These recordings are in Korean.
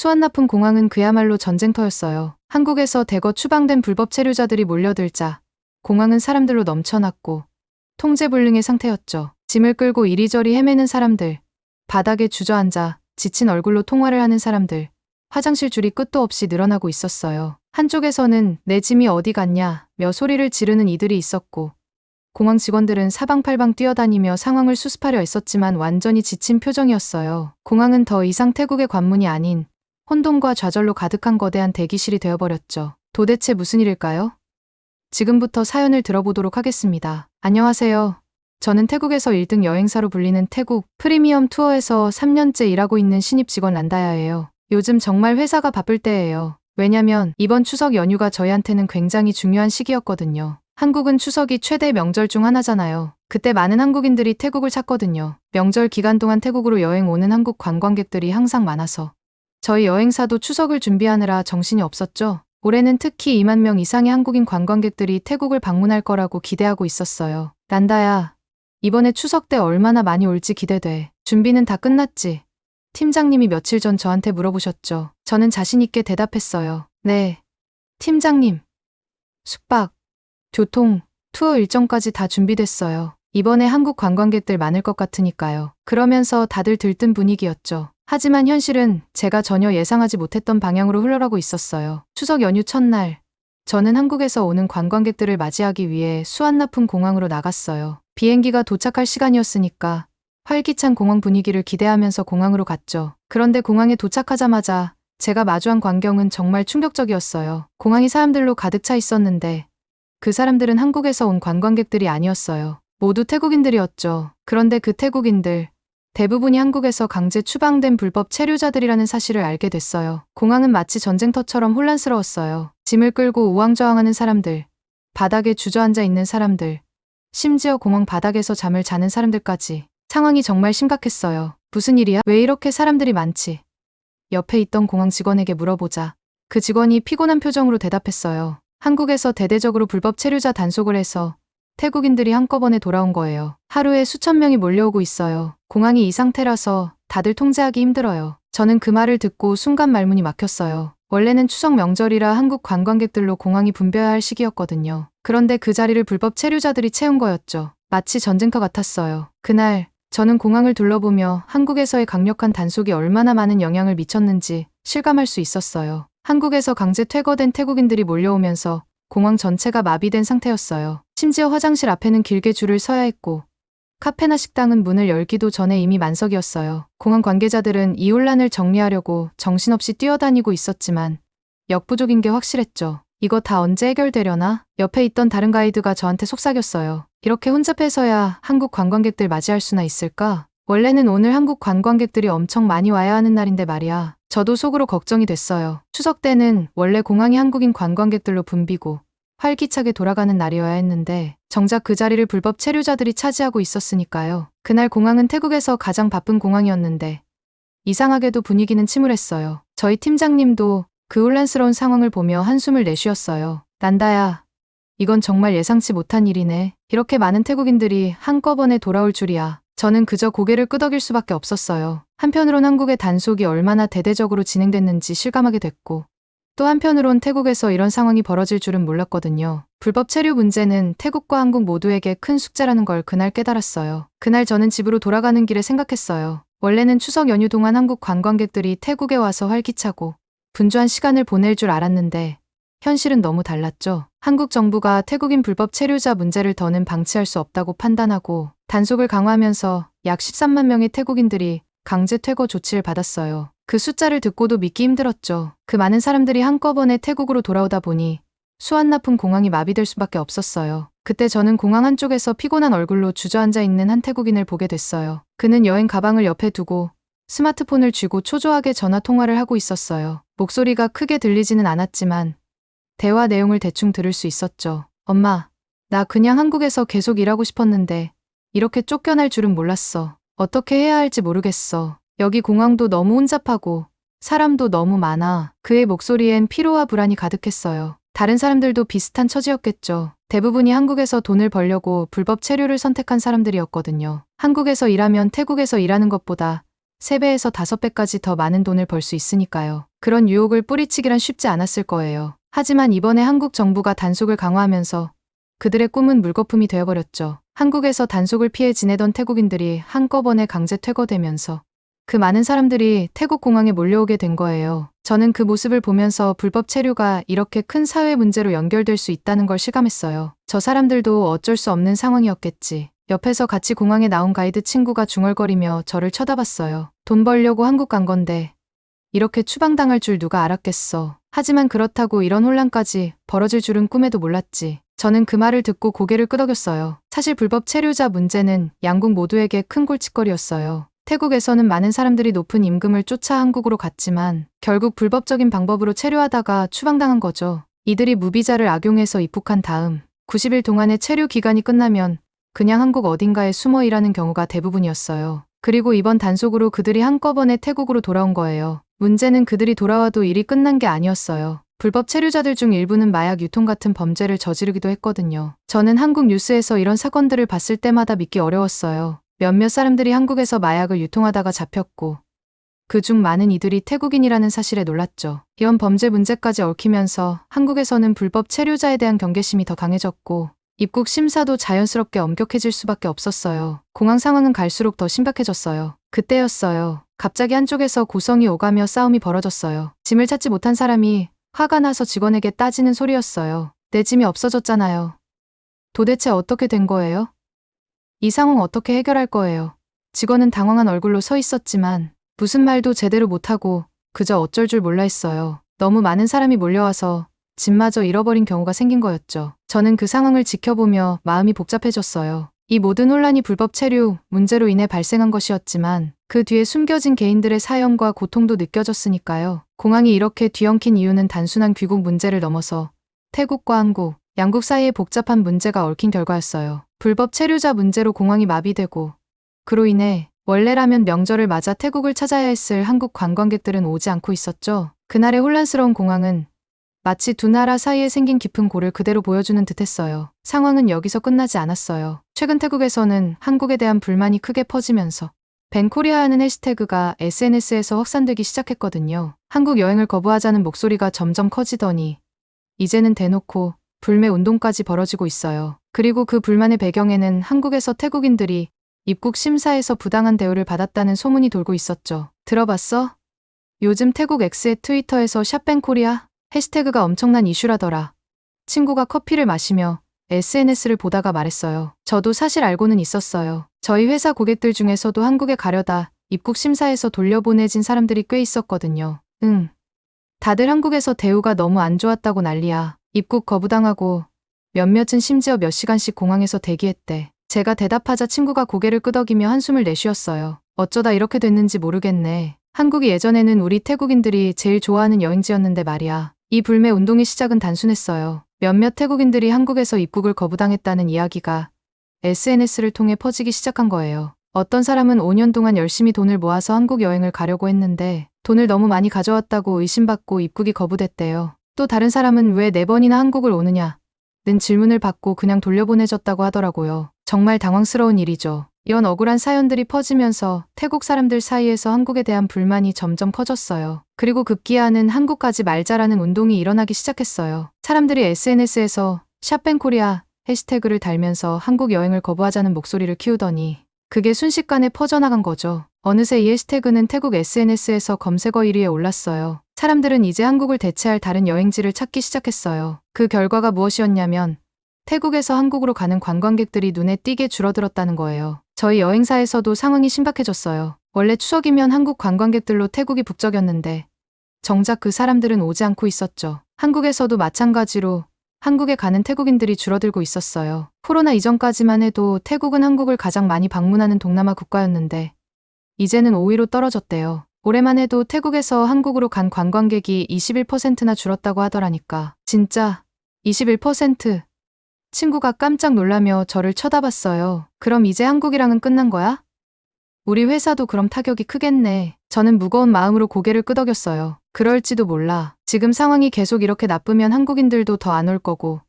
수완나품 공항은 그야말로 전쟁터였어요. 한국에서 대거 추방된 불법 체류자들이 몰려들자 공항은 사람들로 넘쳐났고 통제불능의 상태였죠. 짐을 끌고 이리저리 헤매는 사람들, 바닥에 주저앉아 지친 얼굴로 통화를 하는 사람들, 화장실 줄이 끝도 없이 늘어나고 있었어요. 한쪽에서는 내 짐이 어디 갔냐 며 소리를 지르는 이들이 있었고 공항 직원들은 사방팔방 뛰어다니며 상황을 수습하려 애썼지만 완전히 지친 표정이었어요. 공항은 더 이상 태국의 관문이 아닌 혼돈과 좌절로 가득한 거대한 대기실이 되어버렸죠. 도대체 무슨 일일까요? 지금부터 사연을 들어보도록 하겠습니다. 안녕하세요. 저는 태국에서 1등 여행사로 불리는 태국 프리미엄 투어에서 3년째 일하고 있는 신입 직원 란다야예요. 요즘 정말 회사가 바쁠 때예요. 왜냐면 이번 추석 연휴가 저희한테는 굉장히 중요한 시기였거든요. 한국은 추석이 최대 명절 중 하나잖아요. 그때 많은 한국인들이 태국을 찾거든요. 명절 기간 동안 태국으로 여행 오는 한국 관광객들이 항상 많아서 저희 여행사도 추석을 준비하느라 정신이 없었죠. 올해는 특히 2만 명 이상의 한국인 관광객들이 태국을 방문할 거라고 기대하고 있었어요. 난다야, 이번에 추석 때 얼마나 많이 올지 기대돼. 준비는 다 끝났지? 팀장님이 며칠 전 저한테 물어보셨죠. 저는 자신있게 대답했어요. 네. 팀장님. 숙박, 교통, 투어 일정까지 다 준비됐어요. 이번에 한국 관광객들 많을 것 같으니까요. 그러면서 다들 들뜬 분위기였죠. 하지만 현실은 제가 전혀 예상하지 못했던 방향으로 흘러가고 있었어요. 추석 연휴 첫날, 저는 한국에서 오는 관광객들을 맞이하기 위해 수완나품 공항으로 나갔어요. 비행기가 도착할 시간이었으니까 활기찬 공항 분위기를 기대하면서 공항으로 갔죠. 그런데 공항에 도착하자마자 제가 마주한 광경은 정말 충격적이었어요. 공항이 사람들로 가득 차 있었는데 그 사람들은 한국에서 온 관광객들이 아니었어요. 모두 태국인들이었죠. 그런데 그 태국인들 대부분이 한국에서 강제 추방된 불법 체류자들이라는 사실을 알게 됐어요. 공항은 마치 전쟁터처럼 혼란스러웠어요. 짐을 끌고 우왕좌왕하는 사람들, 바닥에 주저앉아 있는 사람들, 심지어 공항 바닥에서 잠을 자는 사람들까지. 상황이 정말 심각했어요. 무슨 일이야? 왜 이렇게 사람들이 많지? 옆에 있던 공항 직원에게 물어보자. 그 직원이 피곤한 표정으로 대답했어요. 한국에서 대대적으로 불법 체류자 단속을 해서 태국인들이 한꺼번에 돌아온 거예요. 하루에 수천 명이 몰려오고 있어요. 공항이 이 상태라서 다들 통제하기 힘들어요. 저는 그 말을 듣고 순간 말문이 막혔어요. 원래는 추석 명절이라 한국 관광객들로 공항이 붐벼야 할 시기였거든요. 그런데 그 자리를 불법 체류자들이 채운 거였죠. 마치 전쟁터 같았어요. 그날 저는 공항을 둘러보며 한국에서의 강력한 단속이 얼마나 많은 영향을 미쳤는지 실감할 수 있었어요. 한국에서 강제 퇴거된 태국인들이 몰려오면서 공항 전체가 마비된 상태였어요. 심지어 화장실 앞에는 길게 줄을 서야 했고 카페나 식당은 문을 열기도 전에 이미 만석이었어요. 공항 관계자들은 이 혼란을 정리하려고 정신없이 뛰어다니고 있었지만 역부족인 게 확실했죠. 이거 다 언제 해결되려나? 옆에 있던 다른 가이드가 저한테 속삭였어요. 이렇게 혼잡해서야 한국 관광객들 맞이할 수나 있을까? 원래는 오늘 한국 관광객들이 엄청 많이 와야 하는 날인데 말이야. 저도 속으로 걱정이 됐어요. 추석 때는 원래 공항이 한국인 관광객들로 붐비고 활기차게 돌아가는 날이어야 했는데 정작 그 자리를 불법 체류자들이 차지하고 있었으니까요. 그날 공항은 태국에서 가장 바쁜 공항이었는데 이상하게도 분위기는 침울했어요. 저희 팀장님도 그 혼란스러운 상황을 보며 한숨을 내쉬었어요. 난다야. 이건 정말 예상치 못한 일이네. 이렇게 많은 태국인들이 한꺼번에 돌아올 줄이야. 저는 그저 고개를 끄덕일 수밖에 없었어요. 한편으론 한국의 단속이 얼마나 대대적으로 진행됐는지 실감하게 됐고, 또 한편으론 태국에서 이런 상황이 벌어질 줄은 몰랐거든요. 불법 체류 문제는 태국과 한국 모두에게 큰 숙제라는 걸 그날 깨달았어요. 그날 저는 집으로 돌아가는 길에 생각했어요. 원래는 추석 연휴 동안 한국 관광객들이 태국에 와서 활기차고 분주한 시간을 보낼 줄 알았는데 현실은 너무 달랐죠. 한국 정부가 태국인 불법 체류자 문제를 더는 방치할 수 없다고 판단하고 단속을 강화하면서 약 13만 명의 태국인들이 강제 퇴거 조치를 받았어요. 그 숫자를 듣고도 믿기 힘들었죠. 그 많은 사람들이 한꺼번에 태국으로 돌아오다 보니 수완나품 공항이 마비될 수밖에 없었어요. 그때 저는 공항 한쪽에서 피곤한 얼굴로 주저앉아 있는 한 태국인을 보게 됐어요. 그는 여행 가방을 옆에 두고 스마트폰을 쥐고 초조하게 전화 통화를 하고 있었어요. 목소리가 크게 들리지는 않았지만 대화 내용을 대충 들을 수 있었죠. 엄마, 나 그냥 한국에서 계속 일하고 싶었는데 이렇게 쫓겨날 줄은 몰랐어. 어떻게 해야 할지 모르겠어. 여기 공항도 너무 혼잡하고 사람도 너무 많아. 그의 목소리엔 피로와 불안이 가득했어요. 다른 사람들도 비슷한 처지였겠죠. 대부분이 한국에서 돈을 벌려고 불법 체류를 선택한 사람들이었거든요. 한국에서 일하면 태국에서 일하는 것보다 3배에서 5배까지 더 많은 돈을 벌 수 있으니까요. 그런 유혹을 뿌리치기란 쉽지 않았을 거예요. 하지만 이번에 한국 정부가 단속을 강화하면서 그들의 꿈은 물거품이 되어버렸죠. 한국에서 단속을 피해 지내던 태국인들이 한꺼번에 강제 퇴거되면서 그 많은 사람들이 태국 공항에 몰려오게 된 거예요. 저는 그 모습을 보면서 불법 체류가 이렇게 큰 사회 문제로 연결될 수 있다는 걸 실감했어요. 저 사람들도 어쩔 수 없는 상황이었겠지. 옆에서 같이 공항에 나온 가이드 친구가 중얼거리며 저를 쳐다봤어요. 돈 벌려고 한국 간 건데 이렇게 추방당할 줄 누가 알았겠어. 하지만 그렇다고 이런 혼란까지 벌어질 줄은 꿈에도 몰랐지. 저는 그 말을 듣고 고개를 끄덕였어요. 사실 불법 체류자 문제는 양국 모두에게 큰 골칫거리였어요. 태국에서는 많은 사람들이 높은 임금을 쫓아 한국으로 갔지만 결국 불법적인 방법으로 체류하다가 추방당한 거죠. 이들이 무비자를 악용해서 입국한 다음 90일 동안의 체류 기간이 끝나면 그냥 한국 어딘가에 숨어 일하는 경우가 대부분이었어요. 그리고 이번 단속으로 그들이 한꺼번에 태국으로 돌아온 거예요. 문제는 그들이 돌아와도 일이 끝난 게 아니었어요. 불법 체류자들 중 일부는 마약 유통 같은 범죄를 저지르기도 했거든요. 저는 한국 뉴스에서 이런 사건들을 봤을 때마다 믿기 어려웠어요. 몇몇 사람들이 한국에서 마약을 유통하다가 잡혔고 그중 많은 이들이 태국인이라는 사실에 놀랐죠. 이런 범죄 문제까지 얽히면서 한국에서는 불법 체류자에 대한 경계심이 더 강해졌고 입국 심사도 자연스럽게 엄격해질 수밖에 없었어요. 공항 상황은 갈수록 더 심각해졌어요. 그때였어요. 갑자기 한쪽에서 고성이 오가며 싸움이 벌어졌어요. 짐을 찾지 못한 사람이 화가 나서 직원에게 따지는 소리였어요. 내 짐이 없어졌잖아요. 도대체 어떻게 된 거예요? 이 상황 어떻게 해결할 거예요? 직원은 당황한 얼굴로 서 있었지만 무슨 말도 제대로 못하고 그저 어쩔 줄 몰라 했어요. 너무 많은 사람이 몰려와서 짐마저 잃어버린 경우가 생긴 거였죠. 저는 그 상황을 지켜보며 마음이 복잡해졌어요. 이 모든 혼란이 불법 체류 문제로 인해 발생한 것이었지만 그 뒤에 숨겨진 개인들의 사연과 고통도 느껴졌으니까요. 공항이 이렇게 뒤엉킨 이유는 단순한 귀국 문제를 넘어서 태국과 한국, 양국 사이의 복잡한 문제가 얽힌 결과였어요. 불법 체류자 문제로 공항이 마비되고 그로 인해 원래라면 명절을 맞아 태국을 찾아야 했을 한국 관광객들은 오지 않고 있었죠. 그날의 혼란스러운 공항은 마치 두 나라 사이에 생긴 깊은 골을 그대로 보여주는 듯했어요. 상황은 여기서 끝나지 않았어요. 최근 태국에서는 한국에 대한 불만이 크게 퍼지면서 벤코리아하는 해시태그가 SNS에서 확산되기 시작했거든요. 한국 여행을 거부하자는 목소리가 점점 커지더니 이제는 대놓고 불매 운동까지 벌어지고 있어요. 그리고 그 불만의 배경에는 한국에서 태국인들이 입국 심사에서 부당한 대우를 받았다는 소문이 돌고 있었죠. 들어봤어? 요즘 태국 X의 트위터에서 샵뱅코리아 해시태그가 엄청난 이슈라더라. 친구가 커피를 마시며 SNS를 보다가 말했어요. 저도 사실 알고는 있었어요. 저희 회사 고객들 중에서도 한국에 가려다 입국 심사에서 돌려보내진 사람들이 꽤 있었거든요. 응. 다들 한국에서 대우가 너무 안 좋았다고 난리야. 입국 거부당하고 몇몇은 심지어 몇 시간씩 공항에서 대기했대. 제가 대답하자 친구가 고개를 끄덕이며 한숨을 내쉬었어요. 어쩌다 이렇게 됐는지 모르겠네. 한국이 예전에는 우리 태국인들이 제일 좋아하는 여행지였는데 말이야. 이 불매 운동의 시작은 단순했어요. 몇몇 태국인들이 한국에서 입국을 거부당했다는 이야기가 SNS를 통해 퍼지기 시작한 거예요. 어떤 사람은 5년 동안 열심히 돈을 모아서 한국 여행을 가려고 했는데 돈을 너무 많이 가져왔다고 의심받고 입국이 거부됐대요. 또 다른 사람은 왜 네 번이나 한국을 오느냐? 는 질문을 받고 그냥 돌려보내졌다고 하더라고요. 정말 당황스러운 일이죠. 이런 억울한 사연들이 퍼지면서 태국 사람들 사이에서 한국에 대한 불만이 점점 커졌어요. 그리고 급기야는 한국까지 말자라는 운동이 일어나기 시작했어요. 사람들이 SNS에서 샵뱅코리아 해시태그를 달면서 한국 여행을 거부하자는 목소리를 키우더니 그게 순식간에 퍼져나간 거죠. 어느새 이 해시태그는 태국 SNS에서 검색어 1위에 올랐어요. 사람들은 이제 한국을 대체할 다른 여행지를 찾기 시작했어요. 그 결과가 무엇이었냐면 태국에서 한국으로 가는 관광객들이 눈에 띄게 줄어들었다는 거예요. 저희 여행사에서도 상황이 신박해졌어요. 원래 추석이면 한국 관광객들로 태국이 북적였는데 정작 그 사람들은 오지 않고 있었죠. 한국에서도 마찬가지로 한국에 가는 태국인들이 줄어들고 있었어요. 코로나 이전까지만 해도 태국은 한국을 가장 많이 방문하는 동남아 국가였는데 이제는 5위로 떨어졌대요. 올해만 해도 태국에서 한국으로 간 관광객이 21%나 줄었다고 하더라니까. 진짜 21%. 친구가 깜짝 놀라며 저를 쳐다봤어요. 그럼 이제 한국이랑은 끝난 거야? 우리 회사도 그럼 타격이 크겠네. 저는 무거운 마음으로 고개를 끄덕였어요. 그럴지도 몰라. 지금 상황이 계속 이렇게 나쁘면 한국인들도 더 안 올 거고,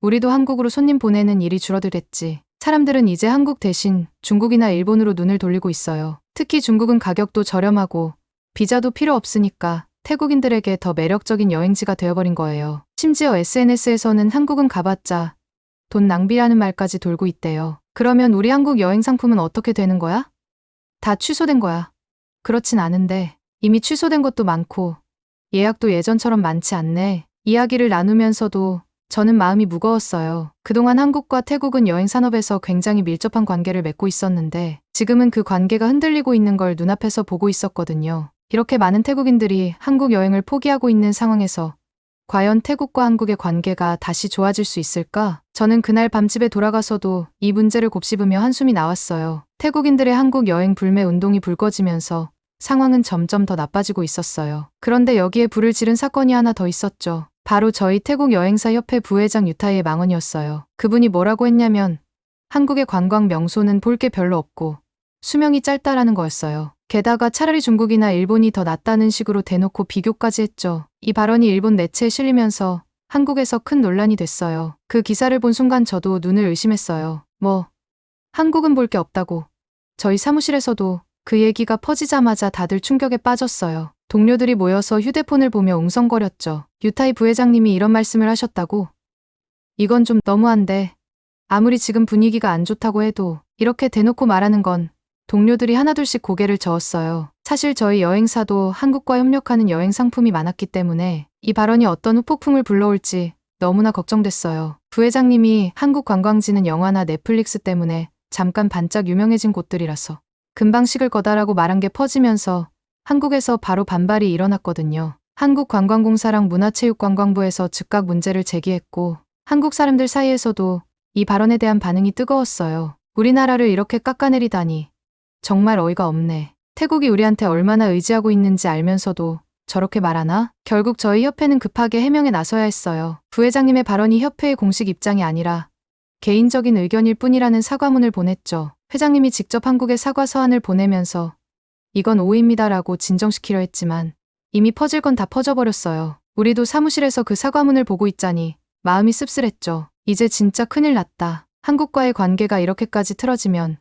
우리도 한국으로 손님 보내는 일이 줄어들겠지. 사람들은 이제 한국 대신 중국이나 일본으로 눈을 돌리고 있어요. 특히 중국은 가격도 저렴하고, 비자도 필요 없으니까 태국인들에게 더 매력적인 여행지가 되어버린 거예요. 심지어 SNS에서는 한국은 가봤자 돈 낭비라는 말까지 돌고 있대요. 그러면 우리 한국 여행 상품은 어떻게 되는 거야? 다 취소된 거야. 그렇진 않은데 이미 취소된 것도 많고 예약도 예전처럼 많지 않네. 이야기를 나누면서도 저는 마음이 무거웠어요. 그동안 한국과 태국은 여행 산업에서 굉장히 밀접한 관계를 맺고 있었는데 지금은 그 관계가 흔들리고 있는 걸 눈앞에서 보고 있었거든요. 이렇게 많은 태국인들이 한국 여행을 포기하고 있는 상황에서 과연 태국과 한국의 관계가 다시 좋아질 수 있을까? 저는 그날 밤집에 돌아가서도 이 문제를 곱씹으며 한숨이 나왔어요. 태국인들의 한국 여행 불매 운동이 불거지면서 상황은 점점 더 나빠지고 있었어요. 그런데 여기에 불을 지른 사건이 하나 더 있었죠. 바로 저희 태국 여행사 협회 부회장 유타이의 망언이었어요. 그분이 뭐라고 했냐면 한국의 관광 명소는 볼 게 별로 없고 수명이 짧다라는 거였어요. 게다가 차라리 중국이나 일본이 더 낫다는 식으로 대놓고 비교까지 했죠. 이 발언이 일본 매체에 실리면서 한국에서 큰 논란이 됐어요. 그 기사를 본 순간 저도 눈을 의심했어요. 뭐, 한국은 볼 게 없다고. 저희 사무실에서도 그 얘기가 퍼지자마자 다들 충격에 빠졌어요. 동료들이 모여서 휴대폰을 보며 웅성거렸죠. 유타이 부회장님이 이런 말씀을 하셨다고? 이건 좀 너무한데. 아무리 지금 분위기가 안 좋다고 해도 이렇게 대놓고 말하는 건 동료들이 하나둘씩 고개를 저었어요. 사실 저희 여행사도 한국과 협력하는 여행 상품이 많았기 때문에 이 발언이 어떤 후폭풍을 불러올지 너무나 걱정됐어요. 부회장님이 한국 관광지는 영화나 넷플릭스 때문에 잠깐 반짝 유명해진 곳들이라서 금방 식을 거다라고 말한 게 퍼지면서 한국에서 바로 반발이 일어났거든요. 한국관광공사랑 문화체육관광부에서 즉각 문제를 제기했고 한국 사람들 사이에서도 이 발언에 대한 반응이 뜨거웠어요. 우리나라를 이렇게 깎아내리다니 정말 어이가 없네. 태국이 우리한테 얼마나 의지하고 있는지 알면서도 저렇게 말하나? 결국 저희 협회는 급하게 해명에 나서야 했어요. 부회장님의 발언이 협회의 공식 입장이 아니라 개인적인 의견일 뿐이라는 사과문을 보냈죠. 회장님이 직접 한국에 사과 서한을 보내면서 이건 오해입니다라고 진정시키려 했지만 이미 퍼질 건 다 퍼져버렸어요. 우리도 사무실에서 그 사과문을 보고 있자니 마음이 씁쓸했죠. 이제 진짜 큰일 났다. 한국과의 관계가 이렇게까지 틀어지면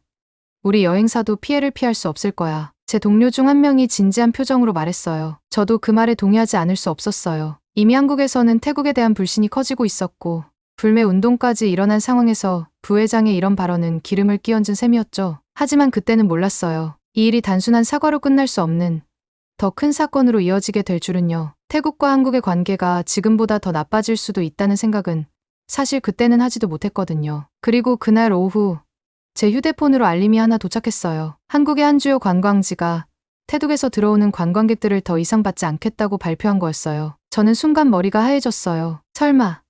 우리 여행사도 피해를 피할 수 없을 거야. 제 동료 중 한 명이 진지한 표정으로 말했어요. 저도 그 말에 동의하지 않을 수 없었어요. 이미 한국에서는 태국에 대한 불신이 커지고 있었고 불매 운동까지 일어난 상황에서 부회장의 이런 발언은 기름을 끼얹은 셈이었죠. 하지만 그때는 몰랐어요. 이 일이 단순한 사과로 끝날 수 없는 더 큰 사건으로 이어지게 될 줄은요. 태국과 한국의 관계가 지금보다 더 나빠질 수도 있다는 생각은 사실 그때는 하지도 못했거든요. 그리고 그날 오후 제 휴대폰으로 알림이 하나 도착했어요. 한국의 한 주요 관광지가 태국에서 들어오는 관광객들을 더 이상 받지 않겠다고 발표한 거였어요. 저는 순간 머리가 하얘졌어요. 설마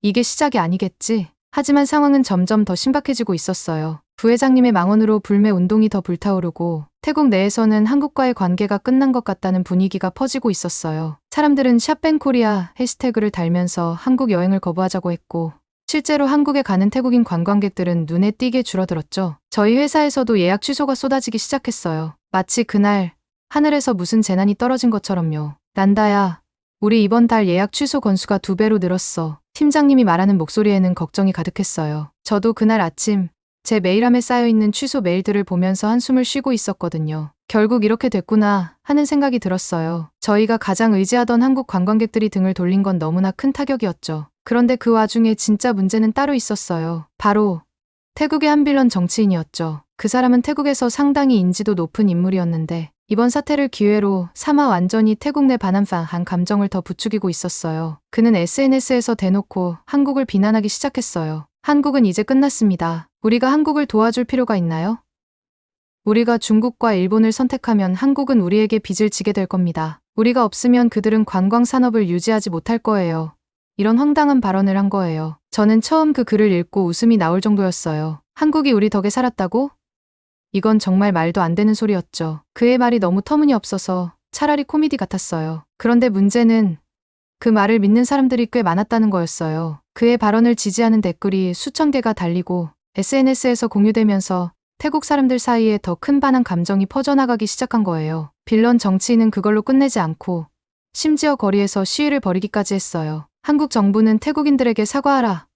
이게 시작이 아니겠지? 하지만 상황은 점점 더 심각해지고 있었어요. 부회장님의 망언으로 불매 운동이 더 불타오르고 태국 내에서는 한국과의 관계가 끝난 것 같다는 분위기가 퍼지고 있었어요. 사람들은 샵뱅코리아 해시태그를 달면서 한국 여행을 거부하자고 했고 실제로 한국에 가는 태국인 관광객들은 눈에 띄게 줄어들었죠. 저희 회사에서도 예약 취소가 쏟아지기 시작했어요. 마치 그날 하늘에서 무슨 재난이 떨어진 것처럼요. 난다야, 우리 이번 달 예약 취소 건수가 두 배로 늘었어. 팀장님이 말하는 목소리에는 걱정이 가득했어요. 저도 그날 아침 제 메일함에 쌓여있는 취소 메일들을 보면서 한숨을 쉬고 있었거든요. 결국 이렇게 됐구나 하는 생각이 들었어요. 저희가 가장 의지하던 한국 관광객들이 등을 돌린 건 너무나 큰 타격이었죠. 그런데 그 와중에 진짜 문제는 따로 있었어요. 바로 태국의 한 빌런 정치인이었죠. 그 사람은 태국에서 상당히 인지도 높은 인물이었는데 이번 사태를 기회로 사마 완전히 태국 내 반한판 감정을 더 부추기고 있었어요. 그는 SNS에서 대놓고 한국을 비난하기 시작했어요. 한국은 이제 끝났습니다. 우리가 한국을 도와줄 필요가 있나요? 우리가 중국과 일본을 선택하면 한국은 우리에게 빚을 지게 될 겁니다. 우리가 없으면 그들은 관광 산업을 유지하지 못할 거예요. 이런 황당한 발언을 한 거예요. 저는 처음 그 글을 읽고 웃음이 나올 정도였어요. 한국이 우리 덕에 살았다고? 이건 정말 말도 안 되는 소리였죠. 그의 말이 너무 터무니없어서 차라리 코미디 같았어요. 그런데 문제는 그 말을 믿는 사람들이 꽤 많았다는 거였어요. 그의 발언을 지지하는 댓글이 수천 개가 달리고 SNS에서 공유되면서 태국 사람들 사이에 더 큰 반한 감정이 퍼져나가기 시작한 거예요. 빌런 정치인은 그걸로 끝내지 않고 심지어 거리에서 시위를 벌이기까지 했어요. 한국 정부는 태국인들에게 사과하라.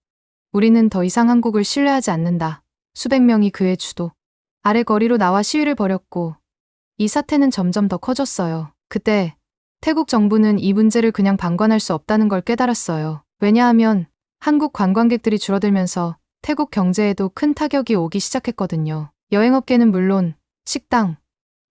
우리는 더 이상 한국을 신뢰하지 않는다. 수백 명이 그의 주도 아래 거리로 나와 시위를 벌였고 이 사태는 점점 더 커졌어요. 그때 태국 정부는 이 문제를 그냥 방관할 수 없다는 걸 깨달았어요. 왜냐하면 한국 관광객들이 줄어들면서 태국 경제에도 큰 타격이 오기 시작했거든요. 여행업계는 물론 식당,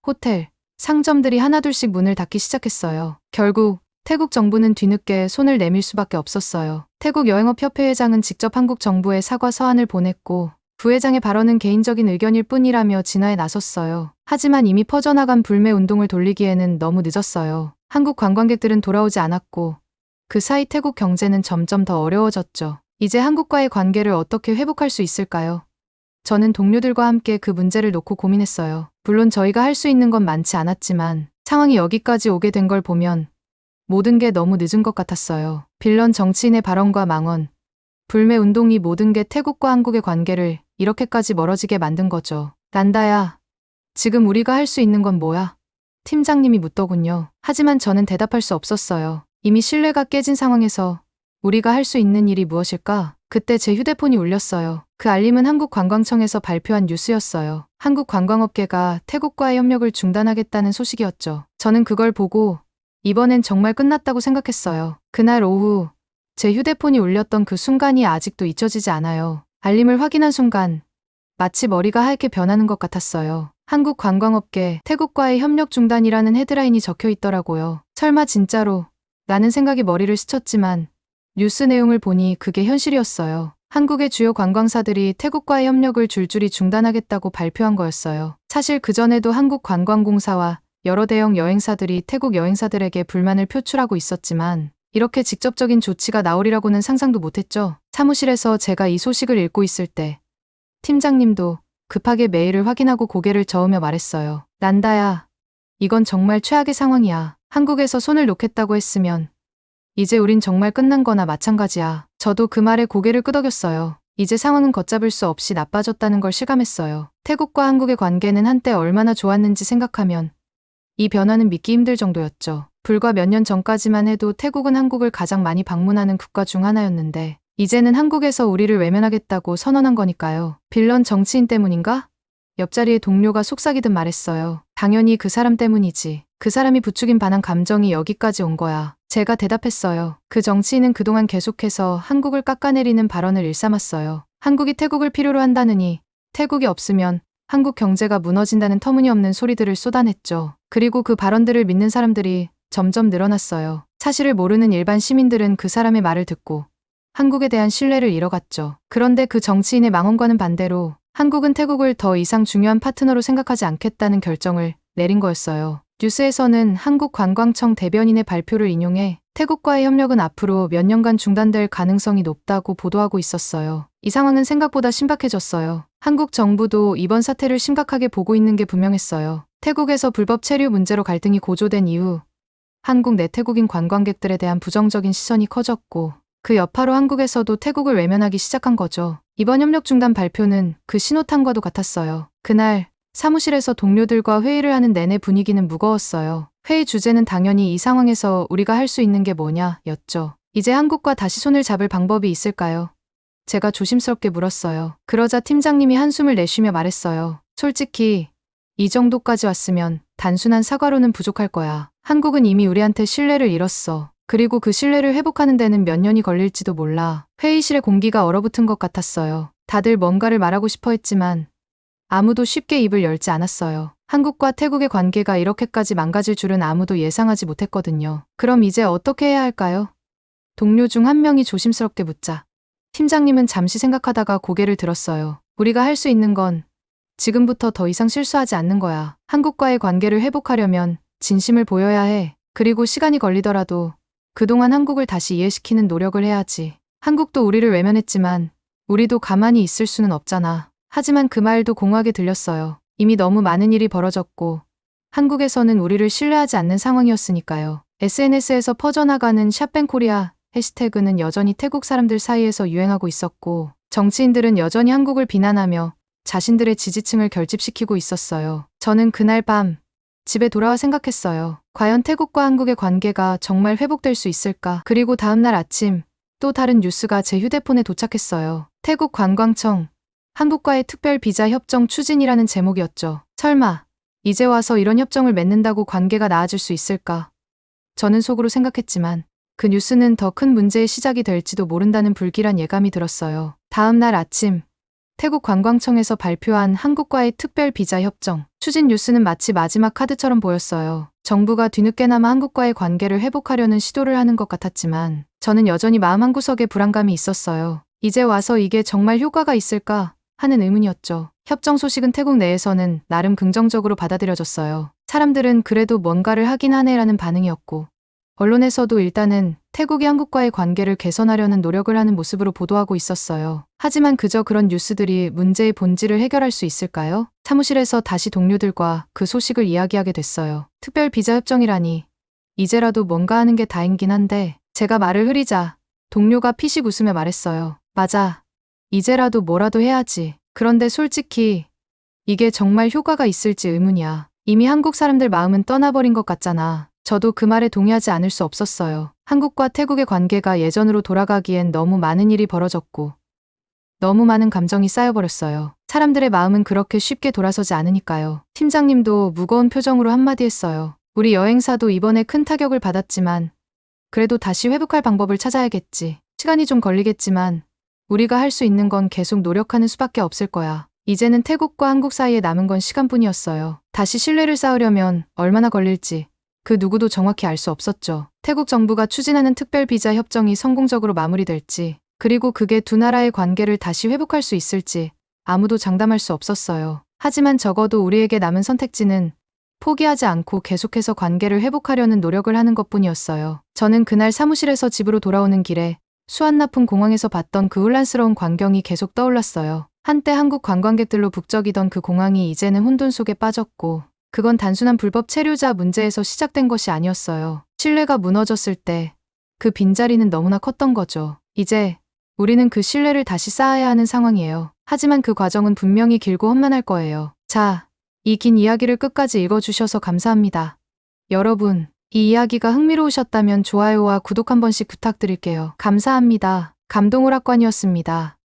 호텔, 상점들이 하나둘씩 문을 닫기 시작했어요. 결국 태국 정부는 뒤늦게 손을 내밀 수밖에 없었어요. 태국 여행업협회 회장은 직접 한국 정부에 사과 서한을 보냈고 부회장의 발언은 개인적인 의견일 뿐이라며 진화에 나섰어요. 하지만 이미 퍼져나간 불매 운동을 돌리기에는 너무 늦었어요. 한국 관광객들은 돌아오지 않았고 그 사이 태국 경제는 점점 더 어려워졌죠. 이제 한국과의 관계를 어떻게 회복할 수 있을까요? 저는 동료들과 함께 그 문제를 놓고 고민했어요. 물론 저희가 할 수 있는 건 많지 않았지만 상황이 여기까지 오게 된 걸 보면 모든 게 너무 늦은 것 같았어요. 빌런 정치인의 발언과 망언, 불매 운동이 모든 게 태국과 한국의 관계를 이렇게까지 멀어지게 만든 거죠. 난다야, 지금 우리가 할 수 있는 건 뭐야? 팀장님이 묻더군요. 하지만 저는 대답할 수 없었어요. 이미 신뢰가 깨진 상황에서 우리가 할 수 있는 일이 무엇일까? 그때 제 휴대폰이 울렸어요. 그 알림은 한국관광청에서 발표한 뉴스였어요. 한국 관광업계가 태국과의 협력을 중단하겠다는 소식이었죠. 저는 그걸 보고 이번엔 정말 끝났다고 생각했어요. 그날 오후 제 휴대폰이 울렸던 그 순간이 아직도 잊혀지지 않아요. 알림을 확인한 순간 마치 머리가 하얗게 변하는 것 같았어요. 한국 관광업계 태국과의 협력 중단이라는 헤드라인이 적혀 있더라고요. 설마 진짜로 라는 생각이 머리를 스쳤지만 뉴스 내용을 보니 그게 현실이었어요. 한국의 주요 관광사들이 태국과의 협력을 줄줄이 중단하겠다고 발표한 거였어요. 사실 그전에도 한국관광공사와 여러 대형 여행사들이 태국 여행사들에게 불만을 표출하고 있었지만 이렇게 직접적인 조치가 나오리라고는 상상도 못했죠. 사무실에서 제가 이 소식을 읽고 있을 때 팀장님도 급하게 메일을 확인하고 고개를 저으며 말했어요. 난다야. 이건 정말 최악의 상황이야. 한국에서 손을 놓겠다고 했으면 이제 우린 정말 끝난 거나 마찬가지야. 저도 그 말에 고개를 끄덕였어요. 이제 상황은 걷잡을 수 없이 나빠졌다는 걸 실감했어요. 태국과 한국의 관계는 한때 얼마나 좋았는지 생각하면 이 변화는 믿기 힘들 정도였죠. 불과 몇 년 전까지만 해도 태국은 한국을 가장 많이 방문하는 국가 중 하나였는데 이제는 한국에서 우리를 외면하겠다고 선언한 거니까요. 빌런 정치인 때문인가? 옆자리의 동료가 속삭이듯 말했어요. 당연히 그 사람 때문이지. 그 사람이 부추긴 반한 감정이 여기까지 온 거야. 제가 대답했어요. 그 정치인은 그동안 계속해서 한국을 깎아내리는 발언을 일삼았어요. 한국이 태국을 필요로 한다느니 태국이 없으면 한국 경제가 무너진다는 터무니없는 소리들을 쏟아냈죠. 그리고 그 발언들을 믿는 사람들이 점점 늘어났어요. 사실을 모르는 일반 시민들은 그 사람의 말을 듣고 한국에 대한 신뢰를 잃어갔죠. 그런데 그 정치인의 망언과는 반대로 한국은 태국을 더 이상 중요한 파트너로 생각하지 않겠다는 결정을 내린 거였어요. 뉴스에서는 한국관광청 대변인의 발표를 인용해 태국과의 협력은 앞으로 몇 년간 중단될 가능성이 높다고 보도하고 있었어요. 이 상황은 생각보다 신박해졌어요. 한국 정부도 이번 사태를 심각하게 보고 있는 게 분명했어요. 태국에서 불법 체류 문제로 갈등이 고조된 이후 한국 내 태국인 관광객들에 대한 부정적인 시선이 커졌고 그 여파로 한국에서도 태국을 외면하기 시작한 거죠. 이번 협력 중단 발표는 그 신호탄과도 같았어요. 그날 사무실에서 동료들과 회의를 하는 내내 분위기는 무거웠어요. 회의 주제는 당연히 이 상황에서 우리가 할 수 있는 게 뭐냐 였죠. 이제 한국과 다시 손을 잡을 방법이 있을까요? 제가 조심스럽게 물었어요. 그러자 팀장님이 한숨을 내쉬며 말했어요. 솔직히 이 정도까지 왔으면 단순한 사과로는 부족할 거야. 한국은 이미 우리한테 신뢰를 잃었어. 그리고 그 신뢰를 회복하는 데는 몇 년이 걸릴지도 몰라. 회의실의 공기가 얼어붙은 것 같았어요. 다들 뭔가를 말하고 싶어 했지만 아무도 쉽게 입을 열지 않았어요. 한국과 태국의 관계가 이렇게까지 망가질 줄은 아무도 예상하지 못했거든요. 그럼 이제 어떻게 해야 할까요? 동료 중 한 명이 조심스럽게 묻자. 팀장님은 잠시 생각하다가 고개를 들었어요. 우리가 할 수 있는 건 지금부터 더 이상 실수하지 않는 거야. 한국과의 관계를 회복하려면 진심을 보여야 해. 그리고 시간이 걸리더라도 그동안 한국을 다시 이해시키는 노력을 해야지. 한국도 우리를 외면했지만 우리도 가만히 있을 수는 없잖아. 하지만 그 말도 공허하게 들렸어요. 이미 너무 많은 일이 벌어졌고 한국에서는 우리를 신뢰하지 않는 상황이었으니까요. SNS에서 퍼져나가는 샵뱅코리아 해시태그는 여전히 태국 사람들 사이에서 유행하고 있었고 정치인들은 여전히 한국을 비난하며 자신들의 지지층을 결집시키고 있었어요. 저는 그날 밤 집에 돌아와 생각했어요. 과연 태국과 한국의 관계가 정말 회복될 수 있을까? 그리고 다음날 아침 또 다른 뉴스가 제 휴대폰에 도착했어요. 태국 관광청 한국과의 특별 비자 협정 추진이라는 제목이었죠. 설마 이제 와서 이런 협정을 맺는다고 관계가 나아질 수 있을까? 저는 속으로 생각했지만 그 뉴스는 더 큰 문제의 시작이 될지도 모른다는 불길한 예감이 들었어요. 다음 날 아침 태국 관광청에서 발표한 한국과의 특별 비자 협정. 추진 뉴스는 마치 마지막 카드처럼 보였어요. 정부가 뒤늦게나마 한국과의 관계를 회복하려는 시도를 하는 것 같았지만 저는 여전히 마음 한구석에 불안감이 있었어요. 이제 와서 이게 정말 효과가 있을까 하는 의문이었죠. 협정 소식은 태국 내에서는 나름 긍정적으로 받아들여졌어요. 사람들은 그래도 뭔가를 하긴 하네라는 반응이었고 언론에서도 일단은 태국이 한국과의 관계를 개선하려는 노력을 하는 모습으로 보도하고 있었어요. 하지만 그저 그런 뉴스들이 문제의 본질을 해결할 수 있을까요? 사무실에서 다시 동료들과 그 소식을 이야기하게 됐어요. 특별 비자 협정이라니. 이제라도 뭔가 하는 게 다행이긴 한데 제가 말을 흐리자 동료가 피식 웃으며 말했어요. 맞아. 이제라도 뭐라도 해야지. 그런데 솔직히 이게 정말 효과가 있을지 의문이야. 이미 한국 사람들 마음은 떠나버린 것 같잖아. 저도 그 말에 동의하지 않을 수 없었어요. 한국과 태국의 관계가 예전으로 돌아가기엔 너무 많은 일이 벌어졌고, 너무 많은 감정이 쌓여버렸어요. 사람들의 마음은 그렇게 쉽게 돌아서지 않으니까요. 팀장님도 무거운 표정으로 한마디 했어요. 우리 여행사도 이번에 큰 타격을 받았지만, 그래도 다시 회복할 방법을 찾아야겠지. 시간이 좀 걸리겠지만, 우리가 할 수 있는 건 계속 노력하는 수밖에 없을 거야. 이제는 태국과 한국 사이에 남은 건 시간뿐이었어요. 다시 신뢰를 쌓으려면 얼마나 걸릴지 그 누구도 정확히 알 수 없었죠. 태국 정부가 추진하는 특별 비자 협정이 성공적으로 마무리될지, 그리고 그게 두 나라의 관계를 다시 회복할 수 있을지 아무도 장담할 수 없었어요. 하지만 적어도 우리에게 남은 선택지는 포기하지 않고 계속해서 관계를 회복하려는 노력을 하는 것 뿐이었어요. 저는 그날 사무실에서 집으로 돌아오는 길에 수완나품 공항에서 봤던 그 혼란스러운 광경이 계속 떠올랐어요. 한때 한국 관광객들로 북적이던 그 공항이 이제는 혼돈 속에 빠졌고 그건 단순한 불법 체류자 문제에서 시작된 것이 아니었어요. 신뢰가 무너졌을 때 그 빈자리는 너무나 컸던 거죠. 이제 우리는 그 신뢰를 다시 쌓아야 하는 상황이에요. 하지만 그 과정은 분명히 길고 험난할 거예요. 자, 이 긴 이야기를 끝까지 읽어주셔서 감사합니다. 여러분, 이 이야기가 흥미로우셨다면 좋아요와 구독 한 번씩 부탁드릴게요. 감사합니다. 감동오락관이었습니다.